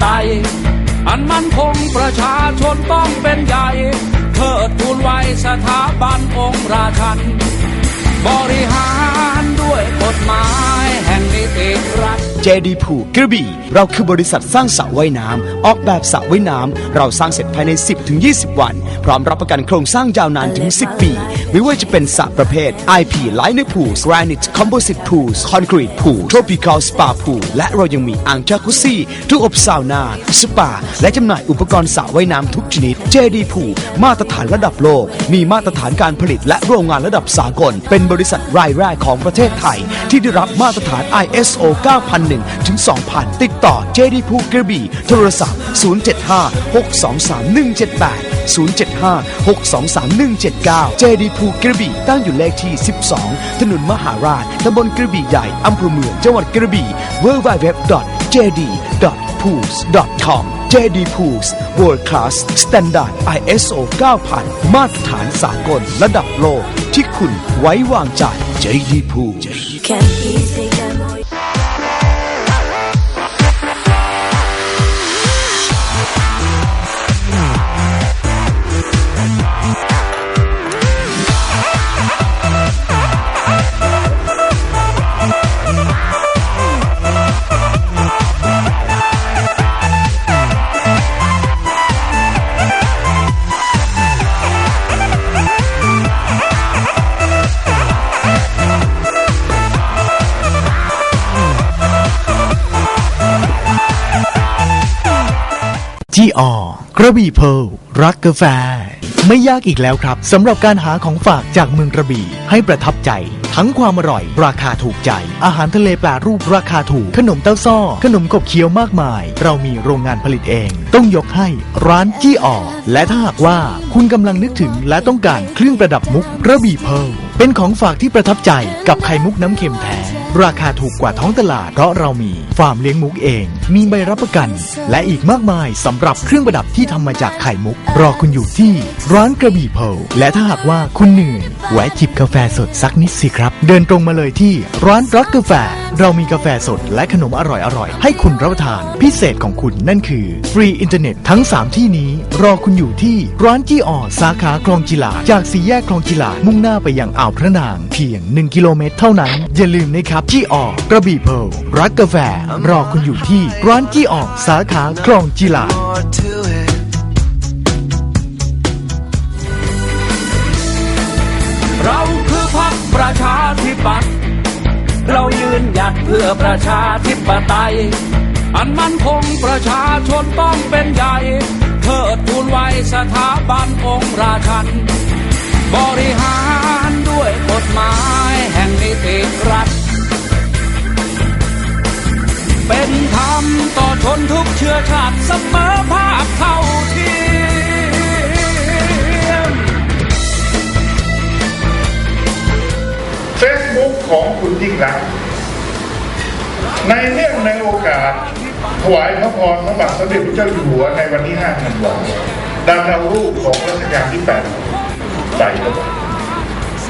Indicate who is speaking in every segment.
Speaker 1: ไตยอันมั่นคงประชาชนต้องเป็นใหญ่เทิดทูนไว้สถาบันองค์ราชันบริหาร
Speaker 2: JD ผูกกระบี่ เราคือบริษัทสร้างสระว่ายน้ำ ออกแบบสระว่ายน้ำ เราสร้างเสร็จภายใน 10-20 วัน พร้อมรับประกันโครงสร้างยาวนานถึง 10 ปี ไม่ว่าจะเป็นสระประเภท IP Liner Pools Granite Composite Pools Concrete Pool Tropical Spa Pool และเรายังมีอ่างจากุซี่ทุกอบซาวนา สปา และจำหน่ายอุปกรณ์สระว่ายน้ำทุกชนิด JD ผูกมาตรฐานระดับโลก มีมาตรฐานการผลิตและโรงงานระดับสากล เป็นบริษัทรายแรกของประเทศไทย ที่ได้รับมาตรฐาน ISO 9001 1ถึง2000 ติดต่อ JD ภูกระบี่ โทรศัพท์ 075 623 178 075 623 179 JD ภูกระบี่ ตั้งอยู่เลขที่ 12 ถนนมหาราชตำบลกระบี่ใหญ่ อำเภอเมือง จังหวัดกระบี่ www.jd.pools.com JD Pools World Class Standard ISO 9000 มาตรฐานสากลระดับโลก ที่คุณไว้วางใจ JD Pools
Speaker 3: ออกระบี่เพลรักกาแฟ ไม่ยากอีกแล้วครับสำหรับการหาของฝากจากเมืองกระบี่ ให้ประทับใจ ทั้งความอร่อย ราคาถูกใจ อาหารทะเลแปรรูปราคาถูก ขนมเต้าซ้อ ขนมขบเคี้ยวมากมาย เรามีโรงงานผลิตเอง ต้องยกให้ร้านจี้ออและถ้าหากว่าคุณกำลังนึกถึงและต้องการเครื่องประดับมุกกระบี่เพลเป็นของฝากที่ประทับใจกับไข่มุกน้ำเค็มแท้ ราคาถูกกว่าท้องตลาด เพราะเรามีฟาร์มเลี้ยงมุกเอง มีใบรับประกัน และอีกมากมายสำหรับเครื่องประดับที่ทำมาจากไข่มุก รอคุณอยู่ที่ร้านกระบี่เพลและถ้าหากว่าคุณเหนื่อยแวะจิบกาแฟสดสักนิดสิครับ เดินตรงมาเลยที่ร้านรักกาแฟ เรามีกาแฟสดและขนมอร่อยๆ ให้คุณรับประทาน พิเศษของคุณนั่นคือ ฟรีอินเทอร์เน็ตทั้ง 3 ที่นี้ รอคุณอยู่ที่ร้านจี้ออสาขาคลองจิลา จากสี่แยกคลองจิลา มุ่งหน้าไปยังอ่าวพระนาง เพียง 1 กิโลเมตรเท่านั้น อย่าลืมนะครับจี้ออกระบี่เพลรักกาแฟ รอคุณอยู่ที่ร้านจี้ออสาขาคลองจิลา
Speaker 1: ธิปัตย์เรายืนหยัดเพื่อประชาธิปไตย อันมั่นคงประชาชนต้องเป็นใหญ่เทิดทูนไว้สถาบันองค์ราชัน บริหารด้วยกฎหมายแห่งนิติรัฐ เป็นธรรมต่อชนทุกเชื้อชาติเสมอภาคเท่าเทีย
Speaker 4: เฟซบุ๊กของคุณยิ่งรัก ในเรื่องในโอกาส ถวายพระพรพระบาทสมเด็จพระเจ้าอยู่หัวในวันที่5ธันวาคมดันเอารูปของรัชกาลที่8ใส่เข้าไป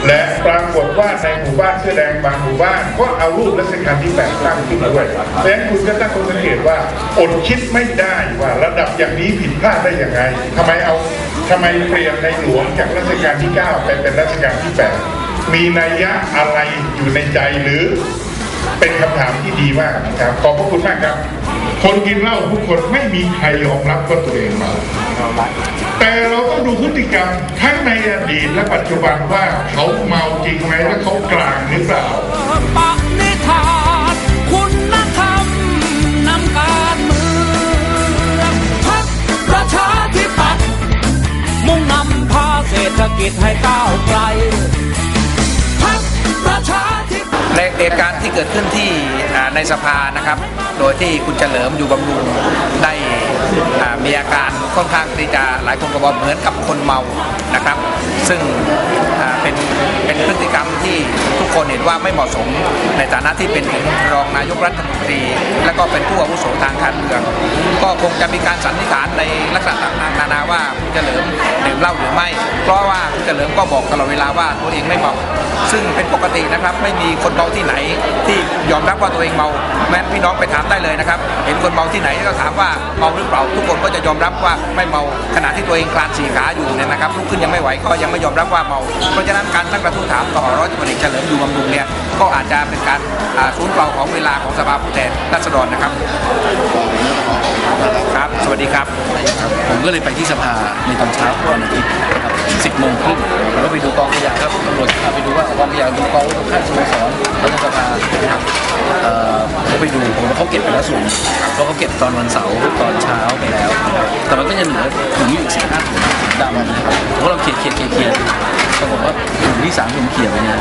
Speaker 4: และปรากฏว่าในหมู่บ้านเสื้อแดงบางหมู่บ้านก็เอารูปรัชกาลที่8ตั้งขึ้นด้วยเพราะฉะนั้นคุณก็ตั้งข้อสังเกตว่าอดคิดไม่ได้ว่าระดับอย่างนี้ผิดพลาดได้ยังไงทำไมเอาทำไมเปลี่ยนในหลวงจากรัชกาลที่9ไปเป็นรัชกาลที่8 มีนัยยะอะไรอยู่ในใจหรือเป็นคำถามที่ดีมากนะครับขอบพระคุณมากครับ คนกินเหล้าทุกคนไม่มีใครยอมรับว่าตัวเองเมาแต่เราต้องดูพฤติกรรมทั้งในอดีตและปัจจุบันว่าเขาเมาจริงไหมและเขากลางหรือเปล่า
Speaker 1: มุ่งนำพาเศรษฐกิจให้ก้าว
Speaker 5: เหตุการณ์ที่เกิดขึ้นที่ในสภานะครับ โดยที่คุณเฉลิมอยู่บำรุงได้มีอาการค่อนข้างที่จะหลายคนก็บอกเหมือนกับคนเมานะครับ ซึ่ง เป็นเป็นพฤติกรรมที่ทุกคนเห็นว่าไม่เหมาะสมในฐานะที่เป็นรองนายกรัฐมนตรี และก็เป็นผู้อาวุโสทางการเมือง ก็คงจะมีการสันนิษฐานในลักษณะต่างๆนานาว่าคุณเฉลิมดื่มเหล้าหรือไม่ เพราะว่าคุณเฉลิมก็บอกตลอดเวลาว่าตัวเองไม่เมาซึ่งเป็นปกตินะครับไม่มีคนเมาที่ไหน ที่ยอมรับว่าตัวเองเมา แม้พี่น้องไปถามได้เลยนะครับ เห็นคนเมาที่ไหนก็ถามว่าเมาหรือเปล่าทุกคนก็จะยอมรับว่าไม่เมาขณะที่ตัวเองคลานสี่ขาอยู่เนี่ยนะครับลุกขึ้นยังไม่ไหวก็ยังไม่ยอมรับว่าเมาเพราะฉะนั้นการตั้งกระทู้ถามต่อร้อยตำรวจเอกเฉลิมอยู่บำรุงเนี่ยก็อาจจะเป็นการอ่าสูญเปล่าของเวลาของสภาผู้แทนราษฎรนะครับครับ สวัสดีครับ
Speaker 6: ผมก็เลยไปที่สภาในตอนเช้าวันอาทิตย์นะครับ สิบโมงครึ่งผมก็ไปดูกองขยะครับตำรวจพาไปดูว่ากองขยะดูกองตรงข้างสโมสรรัฐสภานะครับเอ่อก็ไปดูผมว่าเขาเก็บไปแล้วส่วนหนึ่งเพราะเขาเก็บตอนวันเสาร์ตอนเช้าไปแล้วนะครับแต่มันก็ยังเหลือถุงอยู่อีกสี่ห้าถุงดำนะครับผมก็ลองเขียนเขียนเขียนเขียนปรากฏว่าถุงที่สามผมเขียนไปเนี่ย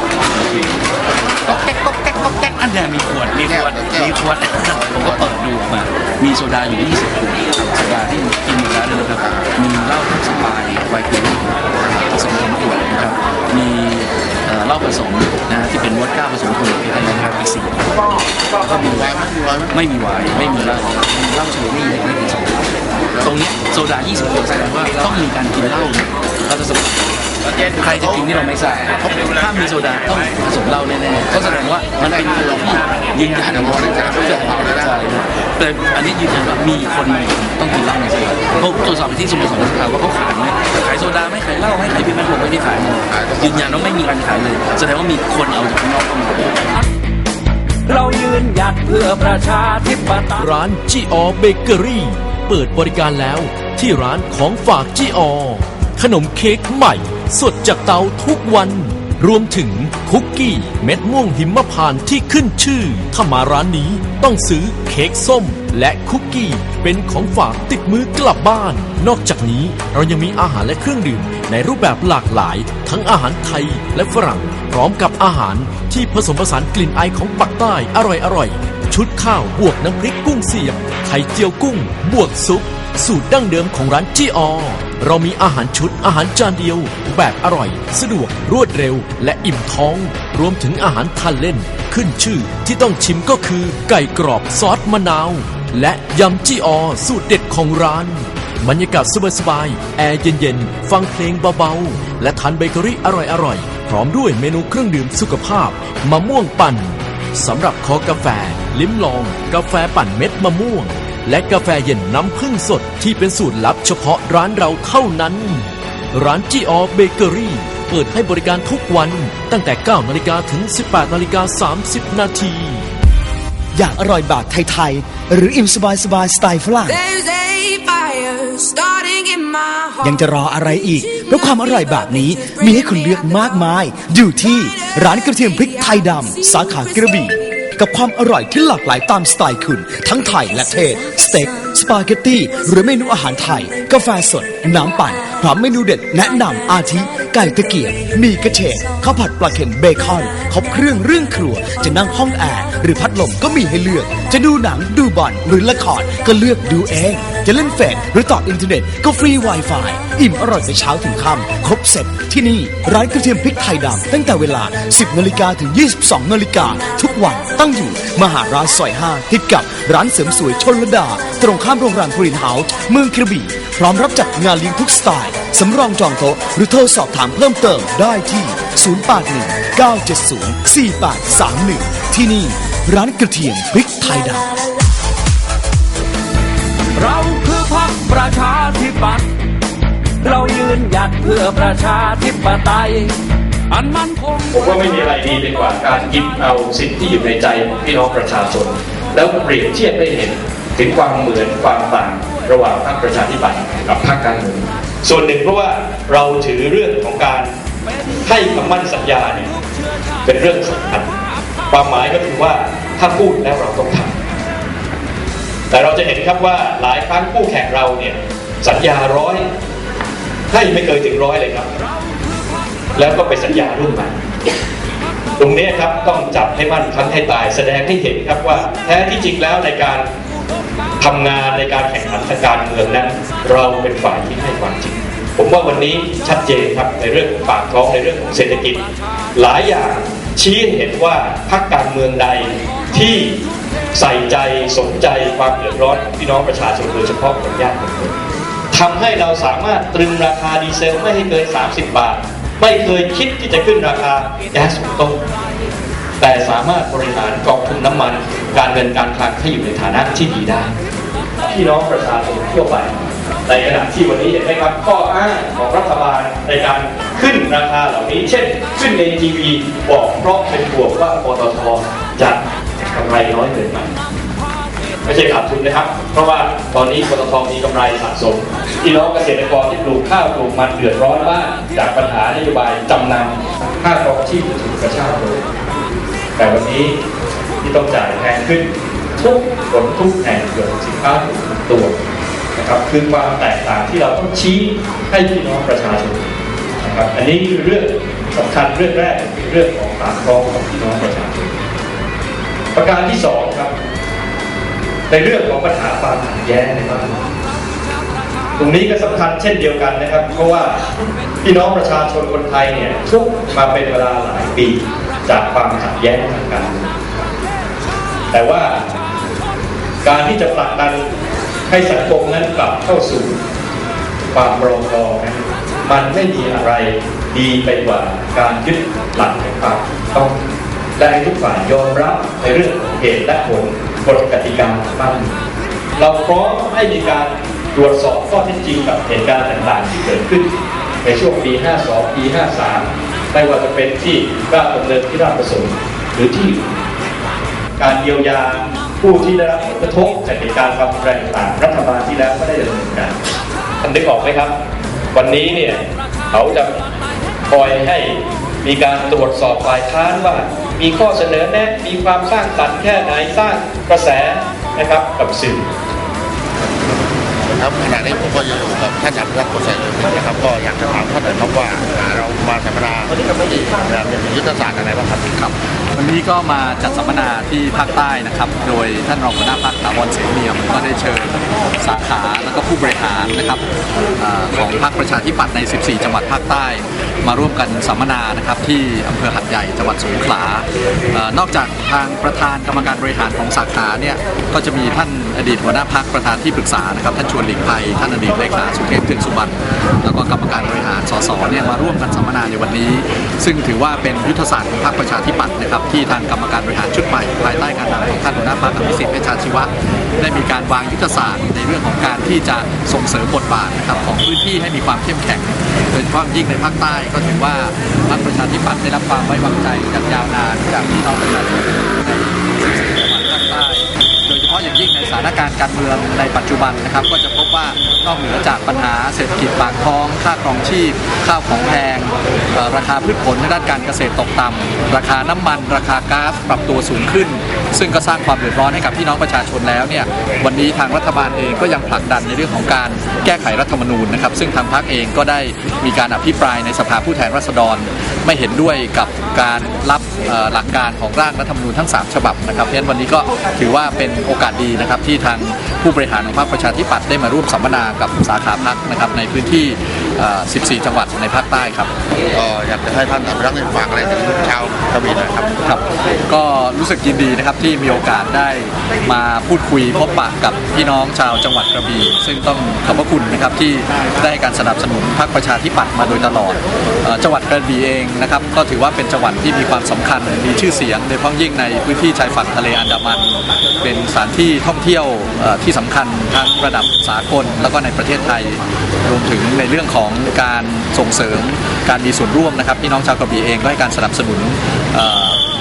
Speaker 6: ก็แก๊กก็แก๊กก็แก๊กอันเนี้ยมีขวดมีขวดมีขวดผมก็เปิดดูออกมา มีโซดาอยู่ที่20ขวดโซดาที่กินอยู่แล้วเนี่ยนะครับ มีเหล้าสปายไวน์เกอรี่ผสมสมขวดนะครับ มีเอ่อเหล้าผสมนะฮะที่เป็นวอดก้าผสมขวดอะไรนะครับอีกสี่ก็มีไวน์ไม่มีไวน์ไม่มีเหล้ามีเหล้าเฉยไม่มีไม่มีตรงนี้โซดา 20ขวดแสดงว่าต้องมีการกินเหล้าเราจะสม ใครจะกินที่เราไม่ทราบถ้ามีโซดาต้องผสมเหล้าแน่ๆก็แสดงว่ามันเป็นตัวที่ยืนยันว่าใช่ใช่แต่อันนี้ยืนยันว่ามีคนต้องกินเหล้าในสภาเขาตรวจสอบไปที่สโมสรสภาว่าเขาขายไหมขายโซดาไม่ขายเหล้าไม่ขายเบียร์ไม่ผมไม่ได้ขายยืนยันว่าไม่มีการขายเลย แสดงว่ามีคนเอาจากข้างนอกเข้ามา
Speaker 1: เรายืนหยัดเพื่อประชาธิปไตย
Speaker 7: ร้านจีออเบเกอรี่เปิดบริการแล้วที่ร้านของฝากจีออขนมเค้กใหม่ สดจากเตาทุกวัน รวมถึงคุกกี้เม็ดม่วงหิมพานต์ที่ขึ้นชื่อ ถ้ามาร้านนี้ต้องซื้อเค้กส้ม และคุกกี้เป็นของฝากติดมือกลับบ้าน นอกจากนี้เรายังมีอาหารและเครื่องดื่ม ในรูปแบบหลากหลาย ทั้งอาหารไทยและฝรั่ง พร้อมกับอาหารที่ผสมผสานกลิ่นไอของปักใต้อร่อยๆชุดข้าวบวกน้ำพริกกุ้งเสียบไข่เจียวกุ้ง บวกซุป สูตรดั้งเดิมของร้านจีออเรามีอาหารชุดอาหารจานเดียว แบบอร่อย สะดวกรวดเร็ว และอิ่มท้อง รวมถึงอาหารทานเล่น ขึ้นชื่อที่ต้องชิมก็คือ ไก่กรอบซอสมะนาว และยำจีออสูตรเด็ดของร้าน บรรยากาศสบายๆแอร์เย็นๆ ฟังเพลงเบาๆ และทานเบเกอรี่อร่อยๆ พร้อมด้วยเมนูเครื่องดื่มสุขภาพมะม่วงปั่นสำหรับคอกาแฟ ลิ้มลอง กาแฟปั่นเม็ดมะม่วง และกาแฟเย็นน้ำผึ้งสดที่เป็นสูตรลับเฉพาะร้านเราเท่านั้น ร้านจีออเบเกอรี่เปิดให้บริการทุกวันตั้งแต่ 9 นาฬิกาถึง 18 นาฬิกา 30 นาที
Speaker 2: อยากอร่อยแบบไทย ๆ หรืออิ่มสบายสบายๆสไตล์ฝรั่ง
Speaker 8: There's a fire starting in my heart.
Speaker 2: ยังจะรออะไรอีก เพราะความอร่อยแบบนี้มีให้คุณเลือกมากมาย อยู่ที่ร้านกระเทียมพริกไทยดำสาขากระบี่ กับความอร่อยที่หลากหลายตามสไตล์คุณ ทั้งไทยและเทศ สเต็ก สปาเกตตี้ หรือเมนูอาหารไทย กาแฟสด น้ำปั่นพร้อมเมนูเด็ดแนะนำอาทิ ไก่ตะเกียบหมีกระเฉดข้าวผัดปลาเค็มเบคอนครบเครื่องเรื่องครัว จะนั่งห้องแอร์หรือพัดลมก็มีให้เลือกจะดูหนังดูบอลหรือละครก็เลือกดูเอง จะเล่นเฟซหรือต่ออินเทอร์เน็ตก็ฟรี Wi-Fi อิ่มอร่อยไปเช้าถึงค่ำครบเสร็จที่นี่ร้านกระเทียมพริกไทยดำตั้งแต่เวลา 10นาฬิกาถึง 22นาฬิกาทุกวันตั้งอยู่ มหาราชซอย 5 ติดกับร้านเสริมสวยชนลดา ตรงข้ามโรงแรมกรีนเฮาส์เมืองกระบี่ พร้อมรับจัดงานเลี้ยงทุกสไตล์สำรองจองโต๊ะหรือโทรสอบถามเพิ่มเติมได้ที่ 081 970 4831 ที่นี่ ร้านกระเทียมพริกไทยดำ
Speaker 1: เราคือพรรคประชาธิปัตย์เรายืนหยัดเพื่อประชาธิปไตย อันมั่นคง
Speaker 9: ผมว่าไม่มีอะไรดีไปกว่าการหยิบเอาสิ่งที่อยู่ในใจของพี่น้องประชาชน แล้วเปรียบเทียบให้เห็นถึงความเหมือนความต่างระหว่างพรรคประชาธิปัตย์กับพรรคการเมืองส่วนหนึ่งเพราะว่าเราถือเรื่องของการให้คำมั่นสัญญาเนี่ยเป็นเรื่องสำคัญ ความหมายก็คือว่าถ้าพูดแล้วเราต้องทำแต่เราจะเห็นครับว่าหลายครั้งคู่แข่งเราเนี่ยสัญญาร้อยให้ไม่เคยถึงร้อยเลยครับ แล้วก็ไปสัญญาร่วมกันตรงนี้ครับต้องจับให้มั่นคันให้ตาย แสดงให้เห็นครับว่า แท้ที่จริงแล้วในการทำงานในการแข่งขันทางการเมืองนั้น เราเป็นฝ่ายที่ให้ความจริง ผมว่าวันนี้ชัดเจนครับในเรื่องของปากท้องในเรื่องของเศรษฐกิจ หลายอย่าง ชี้เห็นว่าพรรคการเมืองใดที่ใส่ใจสนใจความเดือดร้อนของพี่น้องประชาชนโดยเฉพาะคนยากคนจนทำให้เราสามารถตรึงราคาดีเซลไม่ให้เกิน 30 บาท ไม่เคยคิดที่จะขึ้นราคาแก๊สหุงต้มแต่สามารถบริหารกองทุนน้ำมัน การเงินการคลังให้อยู่ในฐานะที่ดีได้ พี่น้องประชาชนทั่วไป ในขณะที่วันนี้เห็นไหมครับข้ออ้างของรัฐบาลในการขึ้นราคาเหล่านี้ เช่น ขึ้นในทีวีบอกเพราะเป็นห่วงว่าปตทจะกำไรน้อยเกินไปไม่ใช่ขาดทุนนะครับ เพราะว่าตอนนี้ปตทมีกำไรสะสมพี่น้องเกษตรกรที่ปลูกข้าวปลูกมันเดือดร้อนมากจากปัญหานโยบายจำนำค่าครองชีพถูกกระชากลงแต่วันนี้ที่ต้องจ่ายแพงขึ้นทุกผลทุกแห่งเกิดสินค้าถูกตัว นะครับคือความแตกต่างที่เราต้องชี้ให้พี่น้องประชาชนนะครับอันนี้คือเรื่องสำคัญเรื่องแรกคือเรื่องของปากท้องของพี่น้องประชาชนประการที่สองครับ ในเรื่องของปัญหาความขัดแย้งในบ้านเมืองตรงนี้ก็สำคัญเช่นเดียวกันนะครับ เพราะว่าพี่น้องประชาชนคนไทยเนี่ยทุกมาเป็นเวลาหลายปี จากความขัดแย้งทางการแต่ว่าการที่จะผลักดัน ให้สังคมนั้นกลับเข้าสู่ความปรองดองนั้นมันไม่มีอะไรดีไปกว่าการยึดหลักแห่งความต้องและให้ทุกฝ่ายยอมรับในเรื่องของเหตุและผลกฎกติกาบ้านเมืองเราพร้อมให้มีการตรวจสอบข้อเท็จจริงกับเหตุการณ์ต่างๆที่เกิดขึ้น ในช่วงปี 52 ปี 53 ไม่ว่าจะเป็นที่ราชดำเนินที่ราชประสงค์หรือที่การเยียวยา ผู้ที่ได้รับผลกระทบจากเหตุการณ์ความรุนแรงต่างรัฐบาลที่แล้วก็ได้ดำเนินการท่านได้ออกไหมครับ วันนี้เนี่ยเขาจะคอยให้มีการตรวจสอบฝ่ายค้านว่า มีข้อเสนอแนะมีความสร้างสรรค์แค่ไหนสร้างกระแสนะครับกับสื่อ
Speaker 10: ครับขณะนี้ผมก็ยังอยู่กับท่านอภิรักษ์โกษลนะครับ ก็อยากจะถามท่านหน่อยครับว่าเรามาสัมมนาที่เรามียุทธศาสตร์อะไรบ้างครับ
Speaker 11: ครับ วันนี้ก็มาจัดสัมมนาที่ภาคใต้นะครับ โดยท่านรองหัวหน้าภาคถาวรเสนเนียมก็ได้เชิญสาขาแล้วก็ผู้บริหารนะครับอของพรรคประชาธิปัตย์ใน 14 จังหวัดภาคใต้ มาร่วมกันสัมมนานะครับที่อำเภอหัดใหญ่จังหวัดสงขลาอนอกจากทางประธานกรรมการบริหารของสาขาเนี่ยก็จะมีท่านอดีตหัวหน้าพักประธานที่ปรึกษานะครับท่านชวนหลีกภัย ท่านอดีตเลขาสุเทพเทือกสุบรรณแล้วก็กรรมการบริหารสสเนี่ยมาร่วมกันสัมมนาในวันนี้ ซึ่งถือว่าเป็นยุทธศาสตร์ของพรรคประชาธิปัตย์นะครับที่ทางกรรมการบริหารชุดใหม่ภายใต้การนำของท่านหัวหน้าพรรคอภิสิทธิ์เวชชาชีวะ ได้มีการวางยุทธศาสตร์ในเรื่องของการที่จะส่งเสริมบทบาทนะครับของพื้นที่ให้มีความเข้มแข็งโดยเฉพาะยิ่งในภาคใต้ก็ถือว่าพรรคประชาธิปัตย์ได้รับความไว้วางใจอย่างยาวนานจากพี่น้องประชาชน การณ์การเมืองในปัจจุบันนะครับ ก็จะพบว่านอกเหนือจากปัญหาเศรษฐกิจปากท้อง ค่าครองชีพ ข้าวของแพง ราคาพืชผลในด้านการเกษตรตกต่ำราคาน้ำมัน ราคาก๊าซปรับตัวสูงขึ้น ซึ่งก็สร้างความเดือดร้อนให้กับพี่น้องประชาชนแล้วเนี่ยวันนี้ทางรัฐบาลเองก็ยังผลักดันในเรื่องของการแก้ไขรัฐธรรมนูญนะครับซึ่งทางพรรคเองก็ได้มีการอภิปรายในสภาผู้แทนราษฎร ไม่เห็นด้วยกับการรับหลักการของร่างรัฐธรรมนูญทั้ง 3 ฉบับนะครับเพราะฉะนั้นวันนี้ก็ถือว่าเป็นโอกาสดีนะครับที่ทางผู้บริหารของพรรคประชาธิปัตย์ได้มาร่วมสัมมนากับสาขาพักนะครับในพื้นที่ 14 จังหวัดในภาคใต้ครับ
Speaker 10: ก็อยากจะให้ท่านอภิรักษ์ได้ฝากอะไรถึงชาวกระบี่หน่อยครับ
Speaker 11: ครับ ก็รู้สึกยินดีนะครับที่มีโอกาสได้มาพูดคุยพบปะกับพี่น้องชาวจังหวัดกระบี่ซึ่งต้องขอบพระคุณนะครับที่ได้ให้การสนับสนุนพรรคประชาธิปัตย์มาโดยตลอดเอ่อจังหวัดกระบี่เองนะครับก็ถือว่าเป็นจังหวัดที่มีความสำคัญมีชื่อเสียงโดยเฉพาะยิ่งในพื้นที่ชายฝั่งทะเลอันดามัน เป็นสถานที่ท่องเที่ยวเอ่อที่สำคัญทั้งระดับสากลแล้วก็ในประเทศไทยรวมถึงในเรื่องของการส่งเสริมการมีส่วนร่วมนะครับพี่น้องชาวกระบี่เองก็ให้การสนับสนุน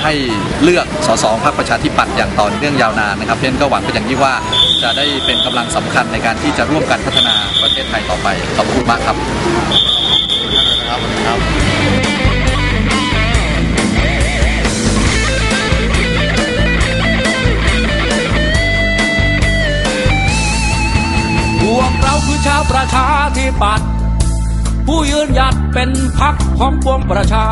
Speaker 11: ให้เลือกสสพรรคประชาธิปัตย์อย่างต่อเนื่องยาวนานนะครับเพราะฉะนั้นก็หวังเป็นอย่างยิ่งว่าจะได้เป็นกำลังสำคัญในการที่จะร่วมกันพัฒนาประเทศไทยต่อไปขอบคุณมากครับ
Speaker 10: ครับครับ
Speaker 1: พวกเราคือชาวประชาธิปัตย์ ผู้ยืนหยัดเป็นพักของปวงประชา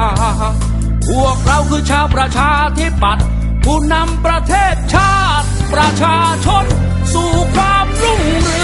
Speaker 1: พวกเราคือชาวประชาธิปัตย์ผู้นำประเทศชาติ ประชาชน สู่ความรุ่งเรือง